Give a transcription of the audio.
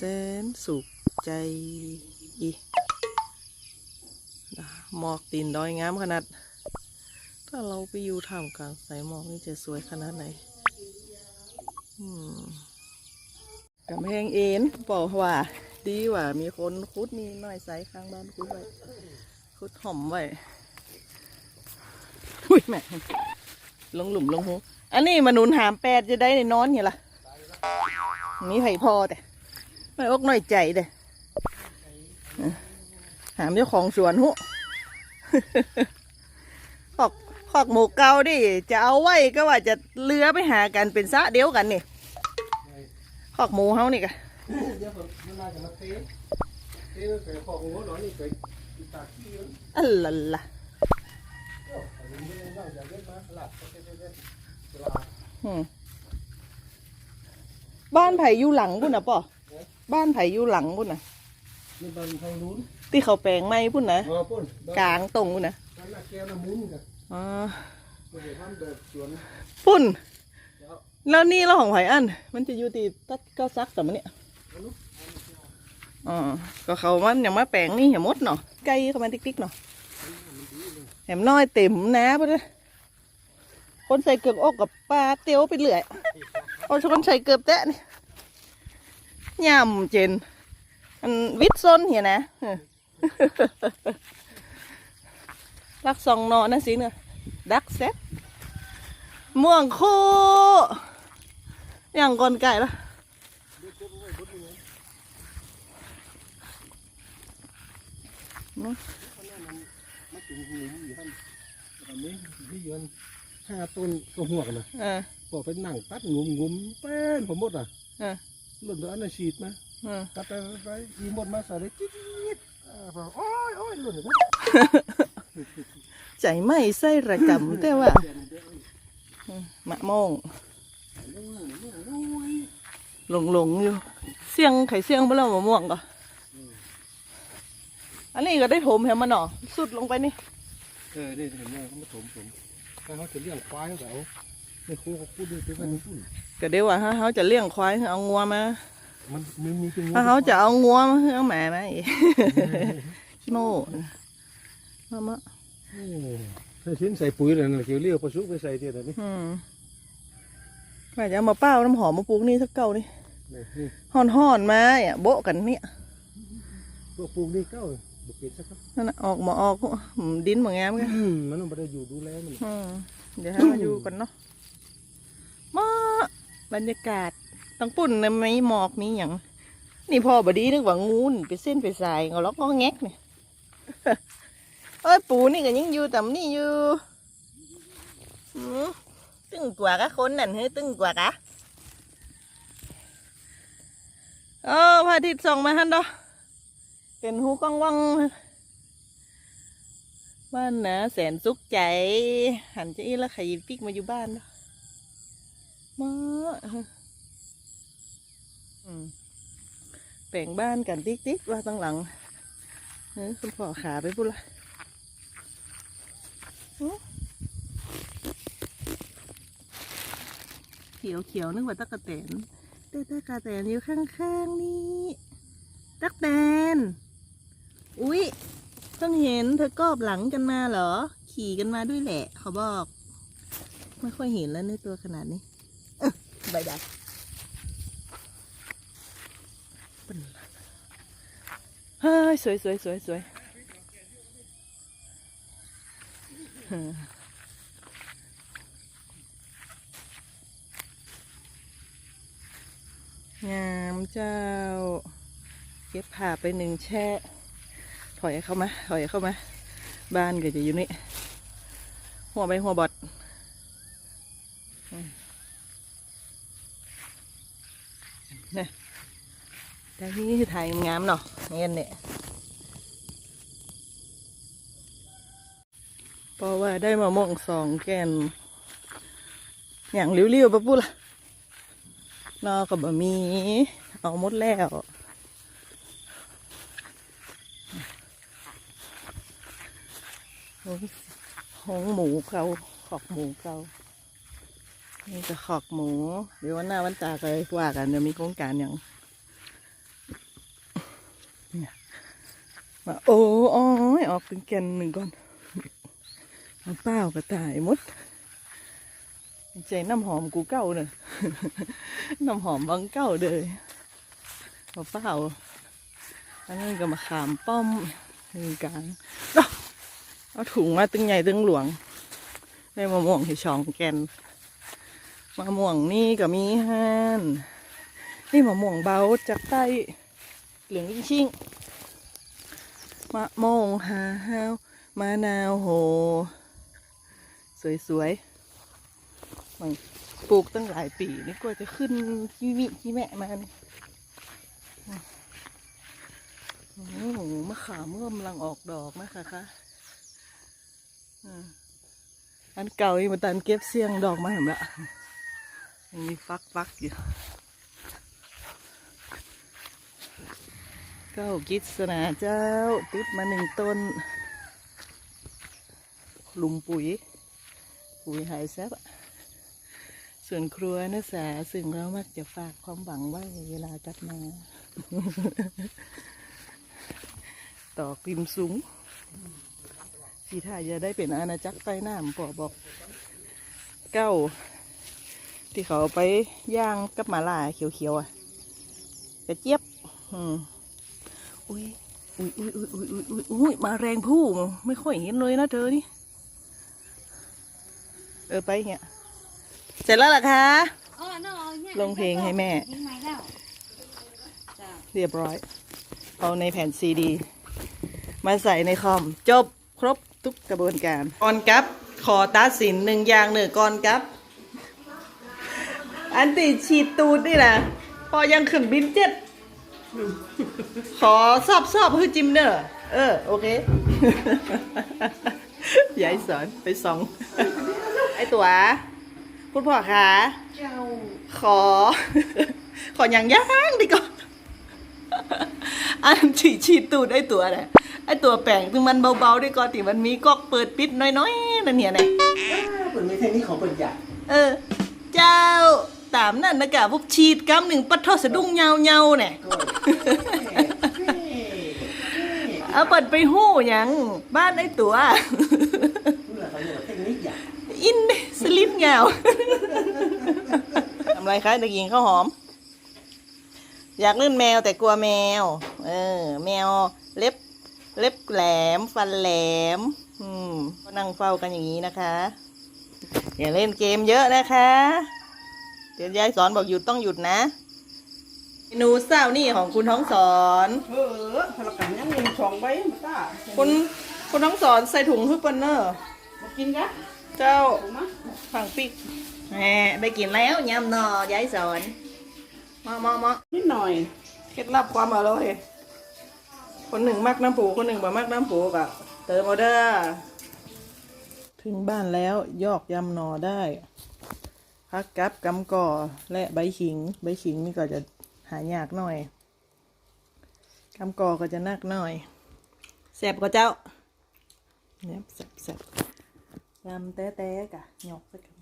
สุขใจอีหมอกตีนดอยงามขนาด ถ้าเราไปอยู่ท่ามกลางสายหมอกนี่จะสวยขนาดไหนอืมกำแพงเอ็นบอกว่า ดีว่า มีคนคุดนี่หน่อยไซข้างบ้านคุดไว้ คุดห่อมไว้อุ้ยแม่ลงหลุมลงหูอันนี้มนุนหามแปดจะได้ในนอนเห็นล่ะมีไผ่พอแต่ ไม่อกน่อยใจเด้หามเจ้าของสวนหุขอกขอกหมูเกาดิ จะเอาไว้ก็ว่าจะเลือไปหากันเป็นซะเดียวกันนี่ขอกหมูเฮานี่กะอหัวหน่อยนี่ไปตากขี้มันอัลลัลลับเทเทเทเวลาอืมบ้านไผ่อยู่หลังพุ่นนะป่อ บ้านไผ่อยู่หลังพุ่นนะนี่บางทางนู้นที่เขาแปลงไม้พุ่นนะอ๋อปุ่นกลางตรงพุ่นนะทางหน้าแก้วน้ำมุ้นกันอ๋อมันจะทำแบบสวนพุ่น แล้วแล้วนี่เราของไผ่อัน มันจะอยู่ที่ตัดก็ซักแต่มันเนี่ยอ๋อก็เขามันอย่างมาแปลงนี่เห็นมดเนาะไก่เข้ามาติ๊กๆเนาะแหมน้อยเต็มนะปะเนี่ยคนใส่เกือบอกกับปลาเตียวไปเรื่อยเอาคนใส่เกือบแตะนี่ ย่ำเจนอันวิทย์ซนเหียนะเออรักสองเนอนะสิเนอะดักแซบม่วงโคอย่างก่อนไก่ละมาถึงหูอยู่ท่านอันนี้ที่ยืนห้าต้นก็หัวกันนะเออบอกเป็นหนังตัดงุมงุมเป็นผมหมดอะเออ หล่นตัวอันนั้นฉีดมาเออตัดไปไปอีหมดมาใส่เลยจิ๊ดจิ๊ดอ่าบอกโอ้ยโอ้ยหล่นเลยใจไม่ใส่ระกำแต่ว่าอืมมะม่วงหลงหลงๆอยู่ เสียงไข่เสียงเปล่ามะม่วงก็อันนี้ก็ได้ถมเห็นมันเนาะสุดลงไปนี่ เออนี่เห็นไหมเขามาถมผมถ้าเขาจะเลี้ยงควายเขาเอาในครูเขาพูดด้วยเป็นวันนี้พูด ก็เดี๋ยวว่าถ้าเขาจะเลี้ยงควายเอางัวมามันมันมีเป็นงูถ้าเขาจะเอางัวมาเอาแหม่มาอีกขี้โม่มามะโอ้ใส่ชิ้นใส่ปุ๋ยเลยนะเกี่ยวเลี้ยวประชุกไปใส่เดียวนี้อืมว่าจะเอามาเป้าน้ำหอมมาปลูกนี่สักเก้านี่นี่นี่ห่อนห่อนๆมาอะโบะกันเนี่ยพวกปลูกนี่เก้าบุกเก็ตสักครับนั่นน่ะออกมาออกหืมดินเหมือนงามกันอืมมันต้องไปได้อยู่ดูแลมันอืมเดี๋ยวให้มาอยู่กันเนาะมา บรรยากาศต้องปุ่นนะไม่หมอกมีอย่างนี่พ่อบดีนึกว่างูนไปเส้นไปสายเอาล็อกก็แงกเนี่ยเอ้ยปูนี่ก็ยังอยู่แต่นี่อยู่ตึงกว่ากะคนนั่นเฮ้ยตึงกว่ากะเออพระอาทิตย์ส่องมาฮันดอเป็นหูกล้องว่องบ้านนะแสนสุขใจ หันจะอีแล้วใครปิกมาอยู่บ้านเนาะ มาอืมแปลงบ้านกันติ๊กติ๊กว่าตั้งหลังเออคุณพ่อขาไปพูดละเขียวเขียวนึกว่าตะกะแตนแต่ตะกะแตนอยู่ข้างๆนี่ตักแตนอุ๊ยเพิ่งเห็นเธอกอบหลังกันมาเหรอ ขี่กันมาด้วยแหละ เขาบอก ไม่ค่อยเห็นแล้วในตัวขนาดนี้ เอ้อบายบายเป็นเฮ้ยสวยสวยสวยสวยงามเจ้า เก็บผ่าไปหนึ่งแช่ ถอยเข้ามา ถอยเข้ามา บ้านก็จะอยู่นี่ หัวใบหัวบอดอืมนี่ แต่ที่นี่คือถ่ายงามเนาะเงี้ยเนี่ยเพราะว่าได้มาม่วงสองแกน อย่างเรียวๆปะปุ๊ล่ะนอกับบะมี เอาหมดแล้วหงหมูเกาขอกหมูเกา นี่จะขอกหมู เดี๋ยววันหน้าวันตาก็ว่ากันจะมีโครงการอย่างมาโอ้อ้ยออกเป็นแกนหนึ่งก่อนเอาเปล่ากระต่ายมดใจน้ำหอมกูเก้าเนอะน้ำหอมบางเก้าเลยเอาเปล่าอันนี้ก็มาขามป้อมหนึ่งกลางเอาถุงมาตึงใหญ่ตึงหลวงได้มะม่วงที่ชองแกน มะม่วงนี่ก็มีฮันนี่มะม่วงเบาจากใต้เหลืองชิ่งมะม่วงหาฮาวมะนาวโห สวยๆมันปลูกตั้งหลายปีนี่กว่าจะขึ้นที่มิที่แม่มันโอ้โหมะขามก็กำลังออกดอกนะคะคะอ่าอันเก่าอีมาตันเก็บเสียงดอกมาเห็นละ ยังมีฟักฟักอยู่เก้ากิษณาเจ้า ติดมาหนึ่งต้น ลุมปุ๋ย ปุ๋ยหายแซบส่วนครัวนะสาซึ่งเรามักจะฝากความหวังไว้เวลากลับมาต่อกริมสูงสีท่าจะได้เป็นอาณาจักรใต้น้ำปอบอกเก้า ที่เขาเอาไปย่างกับหมาล่าเขียวๆอะกระเจี๊ยบ อืมอุ้ยอุ้ยอุ้ยอุ้ยอุ้ยอุ้ยอุ้ยอุ้ยมาแรงผู้ไม่ค่อยเห็นเลยนะเธอนี่เออไปเงี้ยเสร็จแล้วเหรอคะอ๋อน้องนี่ยลงเพลงให้แม่เพลงใหม่แล้วจ้ะเรียบร้อย เอาในแผ่นซีดี มาใส่ในคอม จบครบทุกกระบวนการก่อนกับขอตัดสินหนึ่งอย่างหนึ่งก่อนกับ อันติฉีดตูดนี่แหละพอยังขึ้นบินเจ็ด ขอสอบสอบคือจิมเนอร์เออ โอเคยายสอนไปสอง ไอตัวคุณพ่อคะเจ้าขอ ขออย่างย่างดีก่อนอันฉีดฉีดตูดไอตัวน่ะไอตัวแป้งถึงมันเบาๆด้วยก่อนที่มันมีก๊อกเปิดปิดน้อยๆนั่นเนี่ยนะเปิดไม่ใช่นี่ของเปิดใหญ่เออ เจ้า ตามนั่นนะกะพวกฉีดกำหนึ่งปัดทอดสะดุ้งเงาเงาเนี่ยเอาเปิดไปหู้หยังบ้านไอตัวเมื่อเขาเรียกว่าเทคนิคใหญ่อินสลิปเงาทำไรคะเด็กหญิงข้าวหอม อยากเล่นแมวแต่กลัวแมว เออ แมวเล็บเล็บแหลม ฟันแหลม อืมก็นั่งเฝ้ากันอย่างนี้นะคะ อย่าเล่นเกมเยอะนะคะ เดี๋ยวยายสอนบอกหยุดต้องหยุดนะเมนูเศร้านี่ของคุณท้องสอน เออพลักกันยังมีสองใบมาตาคุณคุณท้องสอนใส่ถุงฮึปเปนเนอร์มากินกะเจ้าถูกไหมผังปิกแหมได้กินแล้วยำหนอยายสอนมามามานิดหน่อยเคล็ดลับความอร่อยคนหนึ่งมักน้ำปูคนหนึ่งบ่มักน้ำปูกะเติมออเดอร์ถึงบ้านแล้วยอกยำหนอได้ พักกับกำก่อและใบขิง ใบขิงนี่ก็จะหายากหน่อยกำก่อก็จะนักหน่อยแสบก็เจ้าเนี่ยแสบแสบยำแต้ๆกะหยอกสัก